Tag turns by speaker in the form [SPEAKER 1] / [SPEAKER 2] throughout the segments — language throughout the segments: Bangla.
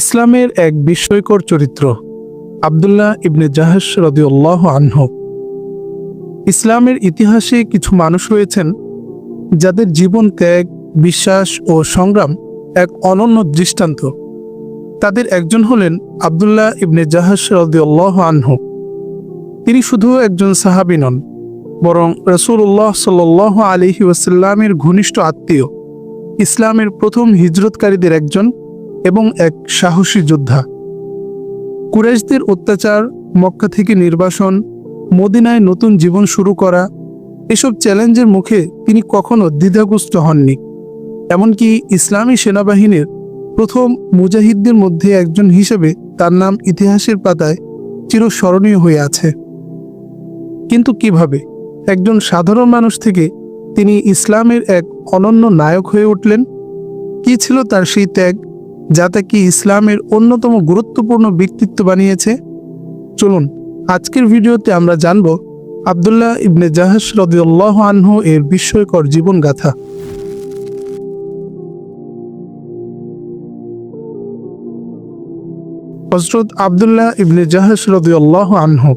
[SPEAKER 1] ইসলামের এক বিস্ময়কর চরিত্র, আবদুল্লাহ ইবনে জাহাস রদিউল্লাহ আনহ। ইসলামের ইতিহাসে কিছু মানুষ রয়েছেন যাদের জীবন ত্যাগ, বিশ্বাস ও সংগ্রাম এক অনন্য দৃষ্টান্ত। তাদের একজন হলেন আবদুল্লাহ ইবনে জাহাস রদিউল্লাহ আনহ। তিনি শুধু একজন সাহাবি নন, বরং রসুল্লাহ সাল আলিহি ওয়াসাল্লামের ঘনিষ্ঠ আত্মীয়, ইসলামের প্রথম হিজরতকারীদের একজন এবং এক সাহসী যোদ্ধা। কুরাইশদের অত্যাচার, মক্কা থেকে নির্বাসন, মদিনায় নতুন জীবন শুরু করা, এসব চ্যালেঞ্জের মুখে তিনি কখনো দ্বিধাগ্রস্ত হননি। এমনকি ইসলামী সেনাবাহিনীর প্রথম মুজাহিদদের মধ্যে একজন হিসেবে তার নাম ইতিহাসের পাতায় চিরস্মরণীয় হয়ে আছে। কিন্তু কীভাবে? একজন সাধারণ মানুষ থেকে তিনি ইসলামের এক অনন্য নায়ক হয়ে উঠলেন। কি ছিল তার সেই ত্যাগ? যা তাকে ইসলামের অন্যতম গুরুত্বপূর্ণ ব্যক্তিত্ব বানিয়েছে। চলুন, আজকের ভিডিওতে আমরা জানব আবদুল্লাহ ইবনে জাহাস রদিউল্লাহ আনহু এর বিস্ময়কর জীবনগাথা। হজরত আবদুল্লাহ ইবনে জাহাস রদিউল্লাহ আনহু।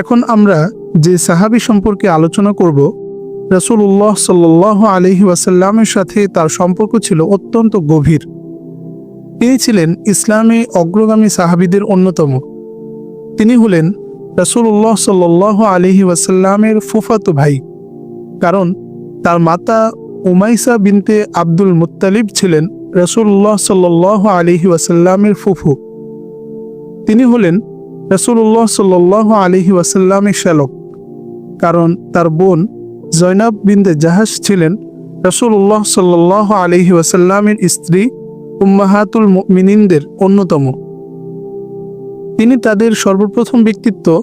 [SPEAKER 1] এখন আমরা যে সাহাবি সম্পর্কে আলোচনা করব রসুল্লাহ সাল্লাহ আলহি ওয়াসাল্লামের সাথে তার সম্পর্ক ছিল অত্যন্ত গভীর। তিনি ছিলেন ইসলামী অগ্রগামী সাহাবিদের অন্যতম। তিনি হলেন রসুল্লাহ সাল্লাহ আলহি ওয়াসাল্লামের ফুফাতো ভাই। কারণ তার মাতা উমাইসা বিনতে আব্দুল মুত্তালিব ছিলেন রসুল্লাহ সাল্লাহ আলহি ওয়াসাল্লামের ফুফু। তিনি হলেন রসুল্লাহ সাল্লাহ আলহি ওয়াসাল্লামের শ্যালক। কারণ তার বোন জৈনাব বিন্দে জাহাজ ছিলেন রসুল্লাহ সাল্লাহ আলহি ওয়াসাল্লামের স্ত্রী উম্মাহাতুল মিনিনদের অন্যতম। তিনি তাদের সর্বপ্রথম ব্যক্তিত্ব,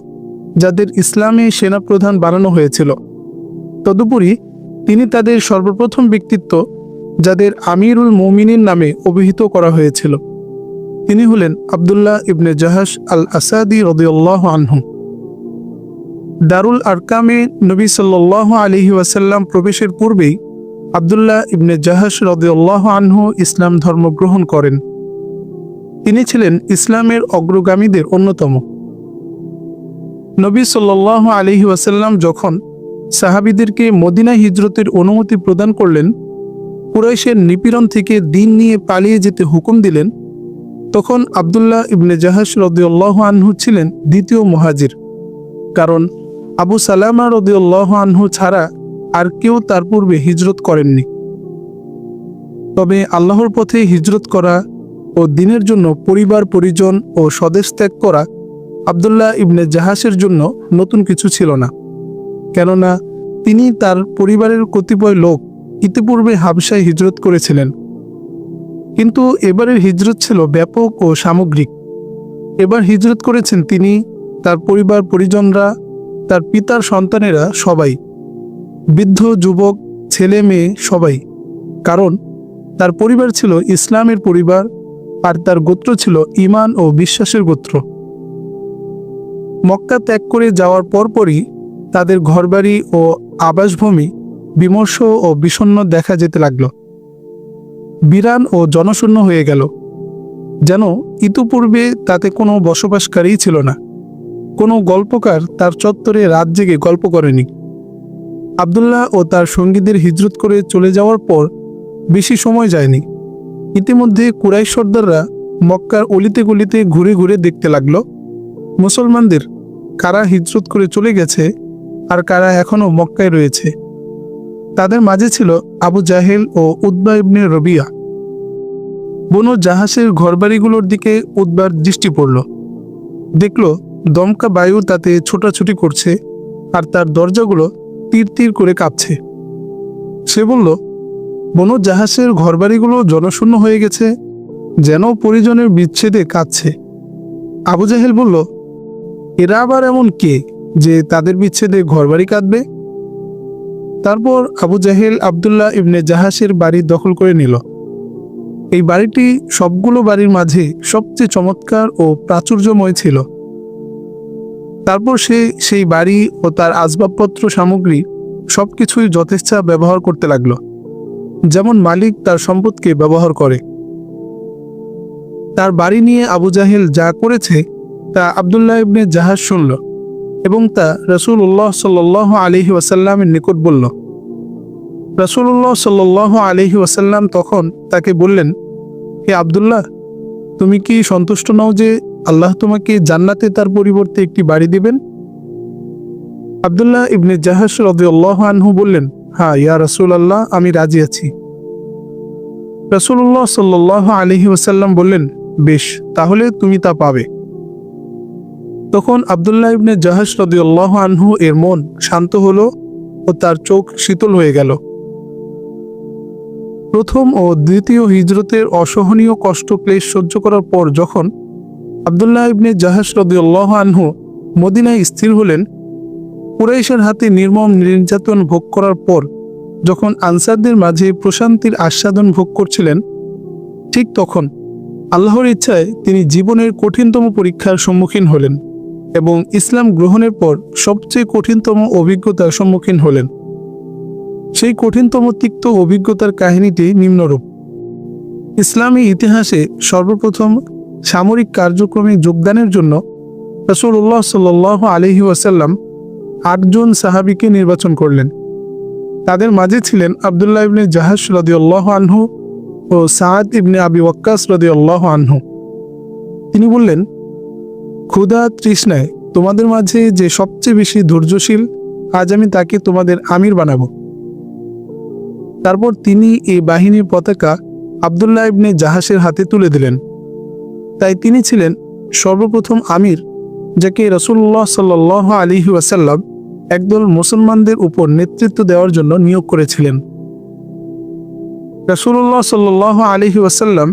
[SPEAKER 1] যাদের ইসলামী সেনাপ্রধান বানানো হয়েছিল। তদুপরি তিনি তাদের সর্বপ্রথম ব্যক্তিত্ব, যাদের আমিরুল মমিনিন নামে অভিহিত করা হয়েছিল। তিনি হলেন আবদুল্লাহ ইবনে জাহাস আল আসাদি রদিউল্লাহ আনহু। দারুল আরকামে নবী সাল্লাহ আলহি ওয়াসাল্লাম প্রবেশের পূর্বেই আবদুল্লাহ ইবনে জাহাস রদিউল্লাহ আনহু ইসলাম ধর্ম গ্রহণ করেন। তিনি ছিলেন ইসলামের অগ্রগামীদের অন্যতম। নবী সাল্লাহ আলহি ওয়াসাল্লাম যখন সাহাবিদেরকে মদিনা হিজরতের অনুমতি প্রদান করলেন, কুরাইশের নিপীড়ন থেকে দিন নিয়ে পালিয়ে যেতে হুকুম দিলেন, তখন আবদুল্লাহ ইবনে জাহাস রদিউল্লাহ আনহু ছিলেন দ্বিতীয় মহাজির। কারণ আবু সালামা রদিউল্লাহ আনহু ছাড়া আর কেউ তার পূর্বে হিজরত করেননি। তবে আল্লাহর পথে হিজরত করা ও দিনের জন্য পরিবার, পরিজন ও স্বদেশ ত্যাগ করা আবদুল্লাহ ইবনে জাহাসের জন্য নতুন কিছু ছিল না। কেননা তিনি তার পরিবারের কতিপয় লোক ইতিপূর্বে হাবসায় হিজরত করেছিলেন। কিন্তু এবারের হিজরত ছিল ব্যাপক ও সামগ্রিক। এবার হিজরত করেছেন তিনি, তার পরিবার, পরিজনরা, তার পিতার সন্তানেরা সবাই। বৃদ্ধ যুবক, ছেলে মেয়ে সবাই। কারণ তার পরিবার ছিল ইসলামের পরিবার, আর তার গোত্র ছিল ইমান ও বিশ্বাসের গোত্র। মক্কা ত্যাগ করে যাওয়ার পরপরই তাদের ঘরবাড়ি ও আবাসভূমি বিমর্ষ ও বিষণ্ন দেখা যেতে লাগল। বিরান ও জনশূন্য হয়ে গেল। যেন ইতিপূর্বে তাতে কোনো বসবাসকারী ছিল না। কোনো গল্পকার তার চত্বরে রাত জেগে গল্প করেনি। আবদুল্লাহ ও তার সঙ্গীদের হিজরত করে চলে যাওয়ার পর বেশি সময় যায়নি। ইতিমধ্যে কুরাই সর্দাররা মক্কার অলিতে গলিতে ঘুরে ঘুরে দেখতে লাগল। মুসলমানদের কারা হিজরত করে চলে গেছে আর কারা এখনও মক্কায় রয়েছে। তাদের মাঝে ছিল আবু জাহেল ও উদ্বা ইবনে রবিয়া। বনু জাহাজের ঘরবাড়িগুলোর দিকে উদ্বার দৃষ্টি পড়ল। দেখল দমকা বায়ু তাতে ছোটাছুটি করছে আর তার দরজাগুলো তীর তীর করে কাঁপছে। সে বলল, বনু জাহাজের ঘরবাড়িগুলো জনশূন্য হয়ে গেছে, যেন পরিজনের বিচ্ছেদে কাঁদছে। আবু জাহেল বলল, এরা আবার এমন কে যে তাদের বিচ্ছেদে ঘরবাড়ি কাঁদবে? তারপর আবু জাহেল আবদুল্লাহ ইবনে জাহাসের বাড়ি দখল করে নিল। এই বাড়িটি সবগুলো বাড়ির মাঝে সবচেয়ে চমৎকার ও প্রাচুর্যময় ছিল। তারপর সে সেই বাড়ি ও তার আসবাবপত্র সামগ্রী সবকিছুই যথেচ্ছা ব্যবহার করতে লাগল। যেমন মালিক তার সম্পদকে ব্যবহার করে। তার বাড়ি নিয়ে আবু জাহেল যা করেছে তা আবদুল্লাহ ইবনে জাহাজ শুনল এবং তা রসুল্লাহ সাল আলহি ওয়াসাল্লামের নিকট বলল। রসুল্লাহ সাল আলহি ওয়াসাল্লাম তখন তাকে বললেন, হে আবদুল্লাহ, তুমি কি সন্তুষ্ট নও যে আল্লাহ তোমাকে জান্নাতে তার পরিবর্তে একটি বাড়ি দিবেন? আবদুল্লাহ ইবনে জাহাজ রদিউল্লাহ আনহু বললেন হ্যাঁ ইয়া রসুল আল্লাহ আমি রাজি আছি। রসুল্লাহ সাল্লাহ আলহি ওসাল্লাম বললেন, বেশ, তাহলে তুমি তা পাবে। তখন আবদুল্লাহ ইবনে জাহাজ রদিউল্লাহ আনহু এর মন শান্ত হলো ও তার চোখ শীতল হয়ে গেল। প্রথম ও দ্বিতীয় হিজরতের অসহনীয় কষ্ট ক্লেশ সহ্য করার পর যখন আবদুল্লাহ ইবনে জাহাজ রদিউল্লাহ আনহু মদিনায় স্থির হলেন। কুরাইশের হাতে নির্মম নির্যাতন ভোগ করার পর যখন আনসারদের মাঝে প্রশান্তির আস্বাদন ভোগ করছিলেন, ঠিক তখন আল্লাহর ইচ্ছায় তিনি জীবনের কঠিনতম পরীক্ষার সম্মুখীন হলেন এবং ইসলাম গ্রহণের পর সবচেয়ে কঠিনতম অভিজ্ঞতার সম্মুখীন হলেন। সেই কঠিনতম তিক্ত অভিজ্ঞতার কাহিনীটি নিম্নরূপ। ইসলামী ইতিহাসে সর্বপ্রথম সামরিক কার্যক্রমে যোগদানের জন্য রসুল্লাহ সাল আলহি ওয়াসাল্লাম আটজন সাহাবিকে নির্বাচন করলেন। তাদের মাঝে ছিলেন আবদুল্লাহ ইবনে জাহাজ রদিউল্লাহ আনহু ও সাদ ইবনে আবি ওয়াক্কাস রদিউল্লাহ আনহু। তিনি বললেন ক্ষুধা তৃষ্ণায়, তোমাদের মাঝে যে সবচেয়ে বেশি ধৈর্যশীল, আজ আমি তাকে তোমাদের আমির বানাবো। তারপর তিনি এই বাহিনীর পতাকা আবদুল্লাহ ইবনে জাহাসের হাতে তুলে দিলেন। তাই তিনি ছিলেন সর্বপ্রথম আমির, যাকে রসুল্লাহ সাল আলী ওয়াসাল্লাম একদল মুসলমানদের উপর নেতৃত্ব দেওয়ার জন্য নিয়োগ করেছিলেন। রসুল্লাহ সাল আলহি ওয়াসাল্লাম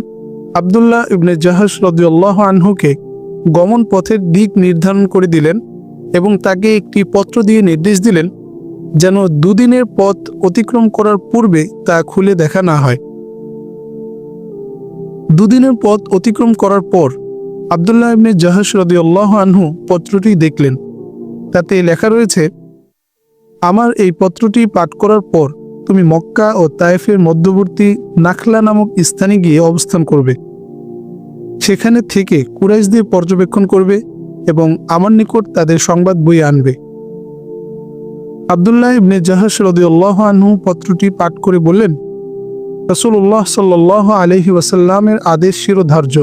[SPEAKER 1] আবদুল্লাহ ইবনে জাহাজ রদিউল্লাহ আনহুকে গমন পথের দিক নির্ধারণ করে দিলেন এবং তাকে একটি পত্র দিয়ে নির্দেশ দিলেন যেন দুদিনের পথ অতিক্রম করার পূর্বে তা খুলে দেখা না হয়। দুদিনের পথ অতিক্রম করার পর আবদুল্লাহ ইবনে জাহাজ রদিউল্লাহ আনহু পত্রটি দেখলেন। তাতে লেখা রয়েছে, আমার এই পত্রটি পাঠ করার পর তুমি মক্কা ও তায়েফের মধ্যবর্তী নাখলা নামক স্থানে গিয়ে অবস্থান করবে। সেখানে থেকে কুরাইশদের পর্যবেক্ষণ করবে এবং আমার নিকট তাদের সংবাদ বই আনবে। আবদুল্লাহ ইবনে জাহাজ রদিউল্লাহ আনহু পত্রটি পাঠ করে বললেন রসুল্লাহ সাল্লাহ আলহি ওয়াসাল্লামের আদেশ শিরোধার্য।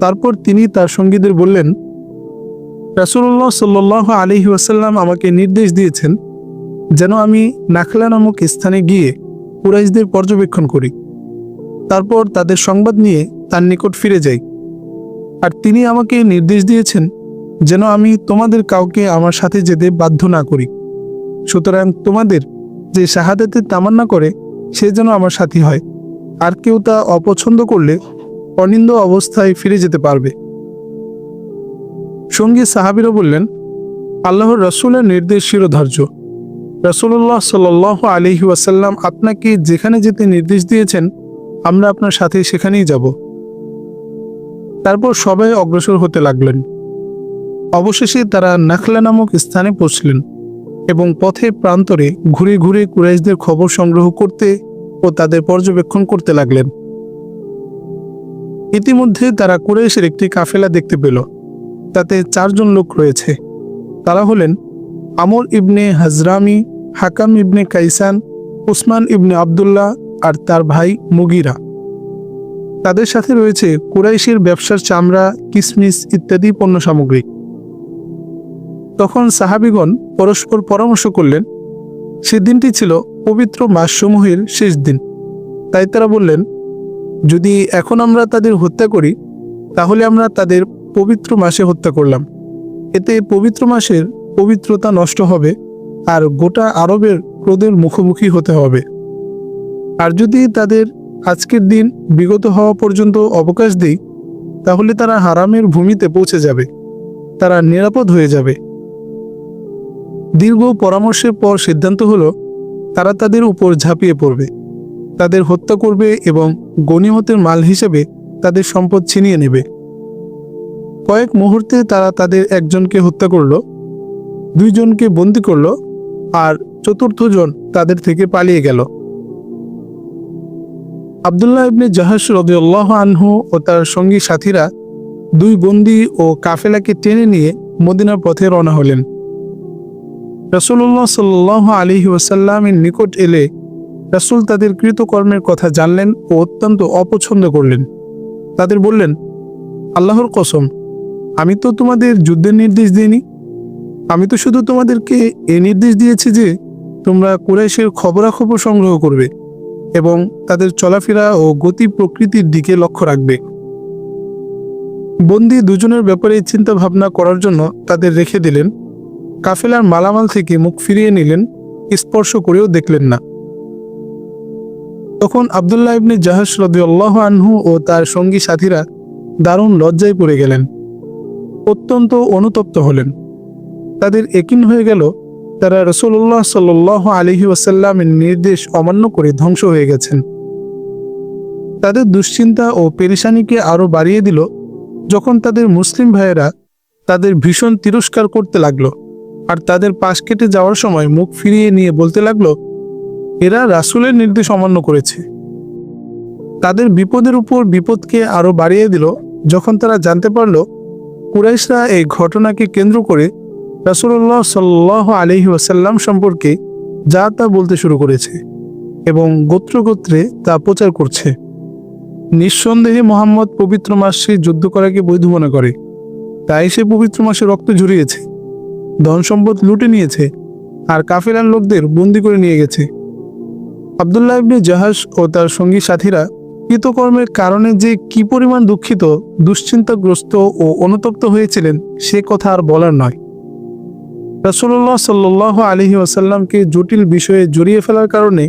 [SPEAKER 1] তারপর তিনি তার সঙ্গীদের বললেন রাসুল্লাহ সাল্লাহ আলহি ওয়াসাল্লাম আমাকে নির্দেশ দিয়েছেন যেন আমি নাখলা নামক স্থানে গিয়ে কুরাইশদের পর্যবেক্ষণ করি। তারপর তাদের সংবাদ নিয়ে তার নিকট ফিরে যাই। আর তিনি আমাকে নির্দেশ দিয়েছেন যেন আমি তোমাদের কাউকে আমার সাথে যেতে বাধ্য না করি। সুতরাং তোমাদের যে শাহাদাতের তামান্না করে সে যেন আমার সাথী হয়। আর কেউ তা অপছন্দ করলে অনিন্দ অবস্থায় ফিরে যেতে পারবে। সঙ্গী সাহাবিরা বললেন, আল্লাহর রসুলের নির্দেশ শিরোধার্য। রসুল্লাহ সাল আলহি ওয়াসাল্লাম আপনাকে যেখানে যেতে নির্দেশ দিয়েছেন, আমরা আপনার সাথে সেখানেই যাব। তারপর সবাই অগ্রসর হতে লাগলেন। অবশেষে তারা নাখলা নামক স্থানে পৌঁছলেন। এবং পথে প্রান্তরে ঘুরে ঘুরে কুরাইশদের খবর সংগ্রহ করতে ও তাদের পর্যবেক্ষণ করতে লাগলেন। ইতিমধ্যে তারা কুরাইশের একটি কাফেলা দেখতে পেল। তাতে চারজন লোক রয়েছে। তারা হলেন আমর ইবনে হাজরামি, হাকাম ইবনে কাইসান, উসমান ইবনে আবদুল্লাহ আর তার ভাই মুগিরা। তাদের সাথে রয়েছে কুরাইশের ব্যবসার চামড়া, কিসমিস ইত্যাদি পণ্য সামগ্রী তখন সাহাবিগণ পরস্পর পরামর্শ করলেন, সে দিনটি ছিল পবিত্র মাসসমূহের শেষ দিন। তাই তারা বললেন, যদি এখন আমরা তাদের হত্যা করি, তাহলে আমরা তাদের পবিত্র মাসে হত্যা করলাম। এতে পবিত্র মাসের পবিত্রতা নষ্ট হবে আর গোটা আরবের ক্রোধের মুখোমুখি হতে হবে। আর যদি তাদের আজকের দিন বিগত হওয়া পর্যন্ত অবকাশ দিই, তাহলে তারা হারামের ভূমিতে পৌঁছে যাবে। তারা নিরাপদ হয়ে যাবে। দীর্ঘ পরামর্শের পর সিদ্ধান্ত হলো, তারা তাদের উপর ঝাঁপিয়ে পড়বে। তাদের হত্যা করবে এবং গণিমতের মাল হিসেবে তাদের সম্পদ ছিনিয়ে নেবে। কয়েক মুহূর্তে তারা তাদের একজনকে হত্যা করল, দুইজনকে বন্দি করল আর চতুর্থ জন তাদের থেকে পালিয়ে গেল। আবদুল্লাহ ইবনে জাহাস রদিউল্লাহ আনহু ও তার সঙ্গী সাথীরা দুই বন্দি ও কাফেলাকে টেনে নিয়ে মদিনার পথে রওনা হলেন। রসুল্লাহ সাল্লাহ আলী ওয়াসাল্লামের নিকট এলে রাসূল তাদের কৃতকর্মের কথা জানলেন ও অত্যন্ত অপছন্দ করলেন। তাদের বললেন, আল্লাহর কসম, আমি তো তোমাদের যুদ্ধের নির্দেশ দিইনি। আমি তো শুধু তোমাদেরকে এ নির্দেশ দিয়েছি যে তোমরা কুরাইশের খবরাখবর সংগ্রহ করবে এবং তাদের চলাফেরা ও গতি প্রকৃতির দিকে লক্ষ্য রাখবে। বন্দি দুজনের ব্যাপারে চিন্তা ভাবনা করার জন্য তাদের রেখে দিলেন। কাফেলার মালামাল থেকে মুখ ফিরিয়ে নিলেন, স্পর্শ করেও দেখলেন না। তখন আবদুল্লাহ ইবনে জাহাজ রদিউল্লাহ আনহু ও তার সঙ্গী সাথীরা দারুণ লজ্জায় পড়ে গেলেন। অত্যন্ত অনুতপ্ত হলেন। তাদের একিন হয়ে গেল, তারা রসুল্লাহ সাল আলহি ওয়াসাল্লামের নির্দেশ অমান্য করে ধ্বংস হয়ে গেছেন। তাদের দুশ্চিন্তা ও পেরেশানিকে আরও বাড়িয়ে দিল, যখন তাদের মুসলিম ভাইয়েরা তাদের ভীষণ তিরস্কার করতে লাগল। আর তাদের পাশ কেটে যাওয়ার সময় মুখ ফিরিয়ে নিয়ে বলতে লাগল, এরা রাসুলের নির্দেশ অমান্য করেছে। তাদের বিপদের উপর বিপদকে আরও বাড়িয়ে দিল, যখন তারা জানতে পারল, কুরাইশরা এই ঘটনাকে কেন্দ্র করে রাসুল্লাহ সাল্লাহ আলহি ওয়াসাল্লাম সম্পর্কে যা তা বলতে শুরু করেছে এবং গোত্র গোত্রে তা প্রচার করছে। নিঃসন্দেহে মোহাম্মদ পবিত্র মাসে যুদ্ধ করাকে বৈধ মনে করে, তাই সে পবিত্র মাসে রক্ত ঝরিয়েছে। ধন সম্পদ লুটে নিয়েছে আর কাফেলার লোকদের বন্দি করে নিয়ে গেছে। আবদুল্লাহ ইবনে জাহাজ ও তার সঙ্গী সাথীরা কৃতকর্মের কারণে যে কি পরিমাণ দুঃখিত, দুশ্চিন্তাগ্রস্ত ও অনুতপ্ত হয়েছিলেন, সে কথা আর বলার নয়। রসুল্লাহ সাল্লাহ আলহি ওয়াসাল্লামকে জটিল বিষয়ে জড়িয়ে ফেলার কারণে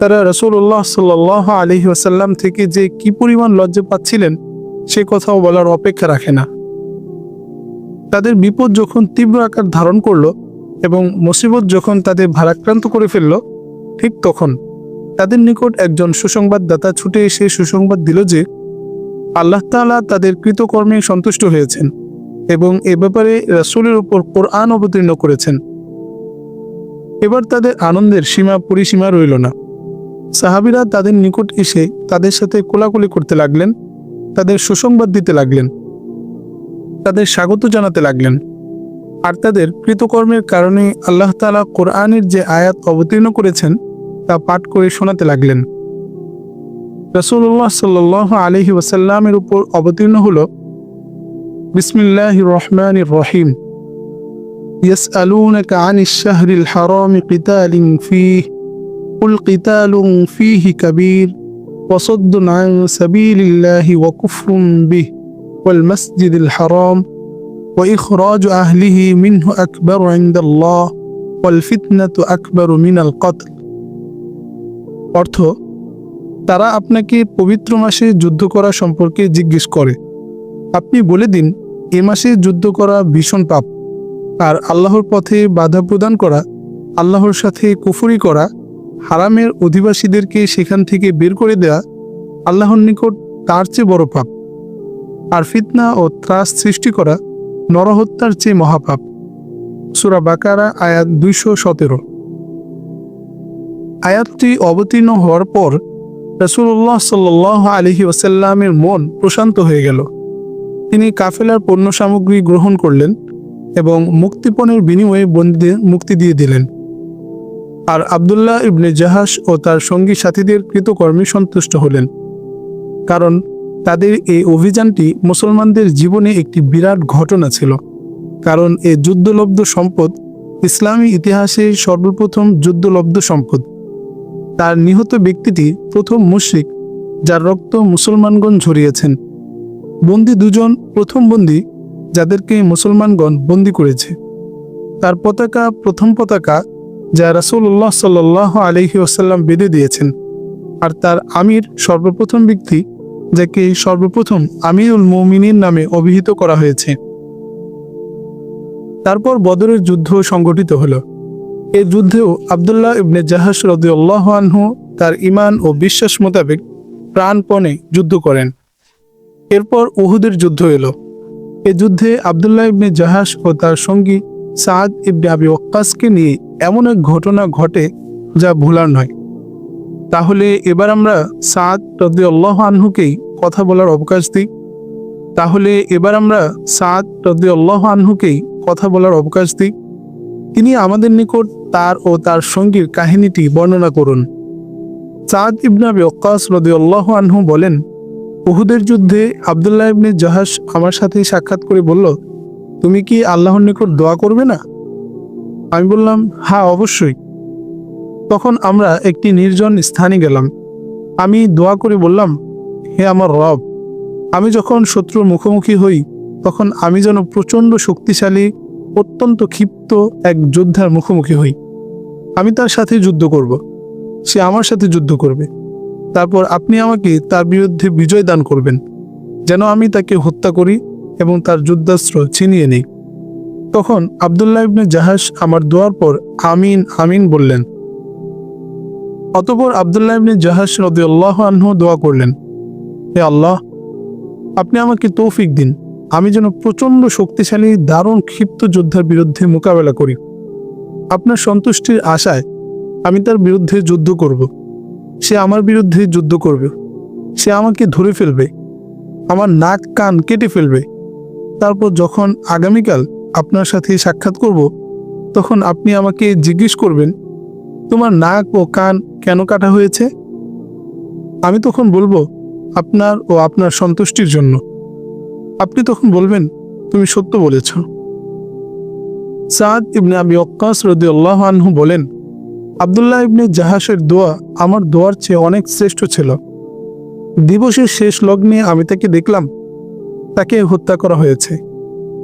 [SPEAKER 1] তারা রসুল্লাহ সাল্লাহ আলহি ওয়াসাল্লাম থেকে যে কি পরিমাণ লজ্জা পাচ্ছিলেন, সে কথাও বলার অপেক্ষা রাখে না। তাদের বিপদ যখন তীব্র আকার ধারণ করল এবং মুসিবত যখন তাদের ভারাক্রান্ত করে ফেলল, ঠিক তখন তাদের নিকট একজন সুসংবাদদাতা ছুটে এসে সুসংবাদ দিল যে আল্লাহ তাআলা তাদের কৃতকর্মে সন্তুষ্ট হয়েছেন এবং এ ব্যাপারে রাসূলের উপর কোরআন অবতীর্ণ করেছেন। এবার তাদের আনন্দের সীমা পরিসীমা রইল না। সাহাবিরা তাদের নিকট এসে তাদের সাথে কোলাকুলি করতে লাগলেন, তাদের সুসংবাদ দিতে লাগলেন। তাদের স্বাগত জানাতে লাগলেন আর তাদের কৃতকর্মের কারণে আল্লাহ তাআলা কোরআনের যে আয়াত অবতীর্ণ করেছেন তা পাঠ করে শোনাতে লাগলেন রসুল্লাহ সাল আলহি ওয়াসাল্লামের উপর অবতীর্ণ হল বিসমিল্লাহ রহমান রহিম يسألونك عن الشهر الحرام قتال فيه قل قتال فيه كبير وصد عن سبيل الله وكفر به والمسجد الحرام وإخراج أهله منه أكبر عند الله والفتنة أكبر من القتل অর্থ তারা আপনাকে পবিত্র মাসে যুদ্ধ করা সম্পর্কে জিজ্ঞেস করে আপনি বলে দিন এ মাসে যুদ্ধ করা ভীষণ পাপ আর আল্লাহর পথে বাধা প্রদান করা আল্লাহর সাথে কুফুরি করা হারামের অধিবাসীদেরকে সেখান থেকে বের করে দেয়া আল্লাহর নিকট তার চেয়ে বড় পাপ আর ফিতনা ও ত্রাস সৃষ্টি করা নরহত্যার চেয়ে মহাপাপ। সুরা বাকারা, আয়াত দুইশো সতেরো। আয়াতটি অবতীর্ণ হওয়ার পর রসুল্লাহ সাল আলহি ওসাল্লামের মন প্রশান্ত হয়ে গেল। তিনি কাফেলার পণ্য সামগ্রী গ্রহণ করলেন এবং মুক্তিপণের বিনিময়ে বন্দীদের মুক্তি দিয়ে দিলেন। আর আবদুল্লাহ ইবনে জাহাস ও তার সঙ্গী সাথীদের কৃতকর্মে সন্তুষ্ট হলেন। কারণ তাদের এই অভিযানটি মুসলমানদের জীবনে একটি বিরাট ঘটনা ছিল, কারণ এ যুদ্ধলব্ধ সম্পদ ইসলামী ইতিহাসে সর্বপ্রথম যুদ্ধলব্ধ সম্পদ। তার নিহত ব্যক্তিটি প্রথম মুশ্রিক, যার রক্ত মুসলমানগণ ঝরিয়েছেন। বন্দি দুজন প্রথম বন্দি, যাদেরকে মুসলমানগণ বন্দি করেছে। তার পতাকা প্রথম পতাকা, যা রাসুল্লাহ সাল আলহি আসাল্লাম বেঁধে দিয়েছেন, আর তার আমির সর্বপ্রথম ব্যক্তি যাকে সর্বপ্রথম আমিরুল মৌমিনীর নামে অভিহিত করা হয়েছে। তারপর বদরের যুদ্ধ সংগঠিত হলো। এ যুদ্ধেও আবদুল্লাহ ইবনে জাহাস রদিউল্লাহ তার ইমান ও বিশ্বাস মোতাবেক প্রাণপণে যুদ্ধ করেন। এরপর উহুদের যুদ্ধ এলো। এ যুদ্ধে আবদুল্লাহ ইবনে জাহাস ও তার সঙ্গী সাদ ইবনে আবি ওক্কাসকে নিয়ে এমন এক ঘটনা ঘটে যা ভোলার নয়। তাহলে এবার আমরা সাদ রদি আল্লাহ আনহুকেই কথা বলার অবকাশ দিই। তাহলে এবার আমরা সাদ রদি আল্লাহ আনহুকেই কথা বলার অবকাশ দিই। তিনি আমাদের নিকট তার ও তার সঙ্গীর কাহিনীটি বর্ণনা করুন। সাদ ইবনা ওকাস রদি আল্লাহ আনহু বলেন, উহুদের যুদ্ধে আবদুল্লাহ ইবনে জাহাজ আমার সাথে সাক্ষাৎ করে বলল, তুমি কি আল্লাহর নিকট দোয়া করবে না? আমি বললাম হ্যাঁ অবশ্যই। তখন আমরা একটি নির্জন স্থানে গেলাম। আমি দোয়া করে বললাম, হে আমার রব, আমি যখন শত্রুর মুখোমুখি হই, তখন আমি যেন প্রচণ্ড শক্তিশালী, অত্যন্ত ক্ষিপ্ত এক যোদ্ধার মুখোমুখি হই। আমি তার সাথে যুদ্ধ করব। সে আমার সাথে যুদ্ধ করবে। তারপর আপনি আমাকে তার বিরুদ্ধে বিজয় দান করবেন, যেন আমি তাকে হত্যা করি এবং তার যুদ্ধাস্ত্র ছিনিয়ে নিই। তখন আবদুল্লাহ ইবনে জাহাজ আমার দোয়ার পর আমিন আমিন বললেন অতপর আবদুল্লাহ ইবনে জাহাজ রদিয়াল্লাহ আনহু দোয়া করলেন, হে আল্লাহ, আপনি আমাকে তৌফিক দিন। আমি যেন প্রচণ্ড শক্তিশালী, দারুণ ক্ষিপ্ত যোদ্ধার বিরুদ্ধে মোকাবেলা করি। আপনার সন্তুষ্টির আশায় আমি তার বিরুদ্ধে যুদ্ধ করব। সে আমার বিরুদ্ধে যুদ্ধ করবে। সে আমাকে ধরে ফেলবে। আমার নাক, কান কেটে ফেলবে। তারপর যখন আগামীকাল আপনার সাথে সাক্ষাৎ করব, তখন আপনি আমাকে জিজ্ঞেস করবেন তোমার নাক ও কান কেন কাটা হয়েছে? আমি তখন বলব, আপনার ও আপনার সন্তুষ্টির জন্য। আপনি তখন বলবেন, তুমি সত্য বলেছ। সাদ ইবনে আবি অক্কাস রদিউল্লাহ আনহু বলেন, আবদুল্লাহ ইবনে জাহাসের দোয়া আমার দোয়ার চেয়ে অনেক শ্রেষ্ঠ ছিল। দিবসের শেষ লগ্নে আমি তাকে দেখলাম, তাকে হত্যা করা হয়েছে।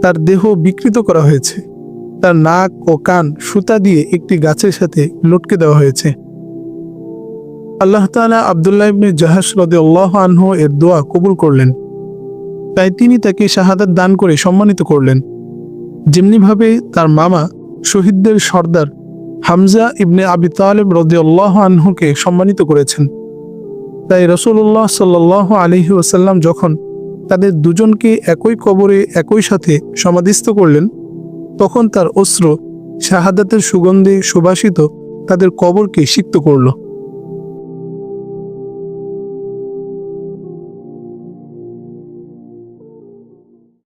[SPEAKER 1] তার দেহ বিকৃত করা হয়েছে। তার নাক ও কান সুতা দিয়ে একটি গাছের সাথে লটকে দেওয়া হয়েছে। আল্লাহ তাআলা আবদুল্লাহ ইবনে জাহাস রদে আল্লাহ আনহু এর দোয়া কবুল করলেন। তাই তিনি তাকে শাহাদাত দান করে সম্মানিত করলেন। যেমনিভাবে তার মামা শহীদদের সর্দার হামজা ইবনে আবি তালেব রদে আল্লাহ আনহুকে সম্মানিত করেছেন। তাই রসুল্লাহ সাল্লাহ আলহি যখন তাদের দুজনকে একই কবরে একই সাথে সমাধিস্থ করলেন তখন তার অস্ত্র শাহাদাতের সুগন্ধে সুবাসিত তাদের কবরকে সিক্ত করল।